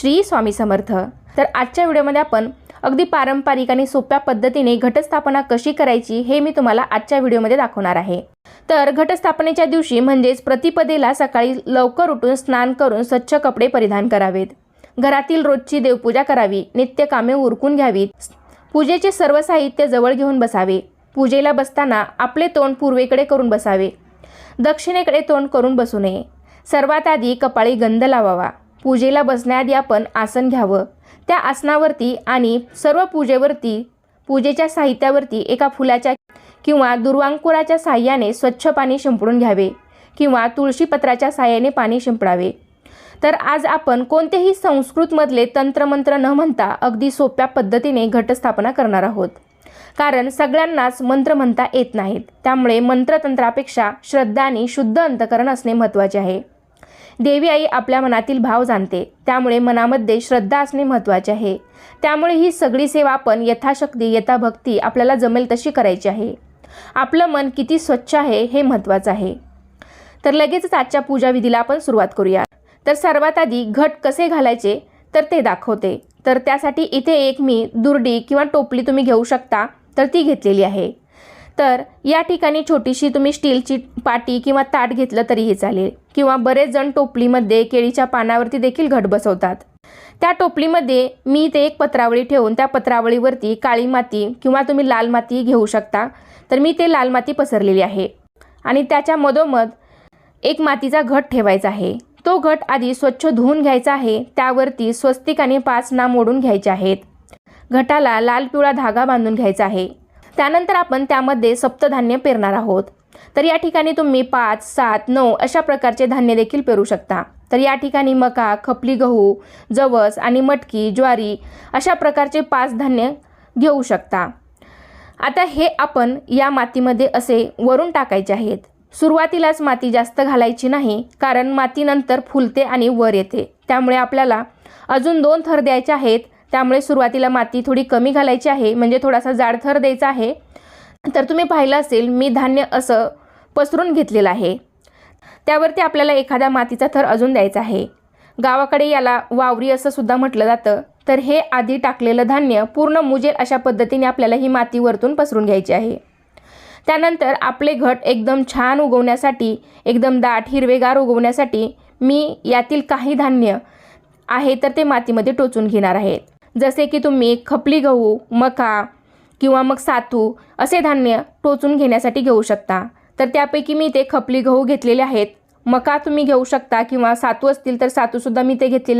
श्री स्वामी समर्थ. तर आजच्या व्हिडिओमध्ये आपण अगदी पारंपरिक आणि सोप्या पद्धतीने घटस्थापना कशी करायची हे मी तुम्हाला आजच्या व्हिडिओमध्ये दाखवणार आहे. तर घटस्थापनेच्या दिवशी म्हणजेच प्रतिपदेला सकाळी लवकर उठून स्नान करून स्वच्छ कपडे परिधान करावेत. घरातील रोजची देवपूजा करावी नित्यकामे उरकून घ्यावीत. पूजेचे सर्व साहित्य जवळ घेऊन बसावे. पूजेला बसताना आपले तोंड पूर्वेकडे करून बसावे. दक्षिणेकडे तोंड करून बसू नये. सर्वात आधी कपाळी गंध लावावा. पूजेला बसण्याआधी आपण आसन घ्यावं. त्या आसनावरती आणि सर्व पूजेवरती पूजेच्या साहित्यावरती एका फुलाच्या किंवा दुर्वांकुराच्या साह्याने स्वच्छ पाणी शिंपडून घ्यावे किंवा तुळशीपत्राच्या साह्याने पाणी शिंपडावे. तर आज आपण कोणतेही संस्कृतमधले तंत्रमंत्र न म्हणता अगदी सोप्या पद्धतीने घटस्थापना करणार आहोत. कारण सगळ्यांनाच मंत्र म्हणता येत नाहीत. त्यामुळे मंत्रतंत्रापेक्षा श्रद्धा आणि शुद्ध अंतकरण असणे महत्त्वाचे आहे. देवी आई आपल्या मनातील भाव जाणते. त्यामुळे मनामध्ये श्रद्धा असणे महत्त्वाचे आहे. त्यामुळे ही सगळी सेवा आपण यथाशक्ती यथाभक्ती आपल्याला जमेल तशी करायची आहे. आपलं मन किती स्वच्छ आहे हे महत्त्वाचं आहे. तर लगेचच आजच्या पूजाविधीला आपण सुरुवात करूया. तर सर्वात आधी घट कसे घालायचे तर ते दाखवते. तर त्यासाठी इथे एक मी दुर्डी किंवा टोपली तुम्ही घेऊ शकता तर ती घेतलेली आहे. तर या ठिकाणी छोटीशी तुम्ही स्टीलची पाटी किंवा ताट घेतलं तरीही चालेल. किंवा बरेच जण टोपलीमध्ये केळीच्या पानावरती देखील घट बसवतात. त्या टोपलीमध्ये मी ते एक पत्रावळी ठेवून त्या पत्रावळीवरती काळी माती किंवा तुम्ही लाल माती घेऊ शकता. तर मी ते लाल माती पसरलेली आहे. आणि त्याच्या मधोमध एक मातीचा घट ठेवायचा आहे. तो घट आधी स्वच्छ धुवून घ्यायचा आहे. त्यावरती स्वस्तिक आणि पाच नाम ओढून घ्यायचे आहेत. घटाला लाल पिवळा धागा बांधून घ्यायचा आहे. त्यानंतर आपण त्यामध्ये सप्तधान्य पेरणार आहोत. तर या ठिकाणी तुम्ही पाच सात नऊ अशा प्रकारचे धान्य देखील पेरू शकता. तर या ठिकाणी मका खपली गहू जवस आणि मटकी ज्वारी अशा प्रकारचे पाच धान्य घेऊ शकता. आता हे आपण या मातीमध्ये असे वरून टाकायचे आहेत. सुरुवातीलाच माती जास्त घालायची नाही कारण मातीनंतर फुलते आणि वर येते. त्यामुळे आपल्याला अजून दोन थर द्यायचे आहेत. त्यामुळे सुरुवातीला माती थोडी कमी घालायची आहे म्हणजे थोडासा जाड थर द्यायचा आहे. तर तुम्ही पाहिलं असेल मी धान्य असं पसरून घेतलेलं आहे. त्यावरती आपल्याला एखादा मातीचा थर अजून द्यायचा आहे. गावाकडे याला वावरी असं सुद्धा म्हटलं जातं. तर हे आधी टाकलेलं धान्य पूर्ण मुजेल अशा पद्धतीने आपल्याला ही माती वरतून पसरून घ्यायची आहे. त्यानंतर आपले घट एकदम छान उगवण्यासाठी एकदम दाट हिरवेगार उगवण्यासाठी मी यातील काही धान्य आहे तर ते मातीमध्ये टोचून घेणार आहेत जसे की तुम्ही खपली गहू मका किंवा मग सातू असे धान्य टोचून घेण्यासाठी घेऊ शकता. तर त्यापैकी मी ते खपली गहू घेतलेले आहेत. मका तुम्ही घेऊ शकता किंवा सातू असतील तर सातूसुद्धा मी ते घेतलेले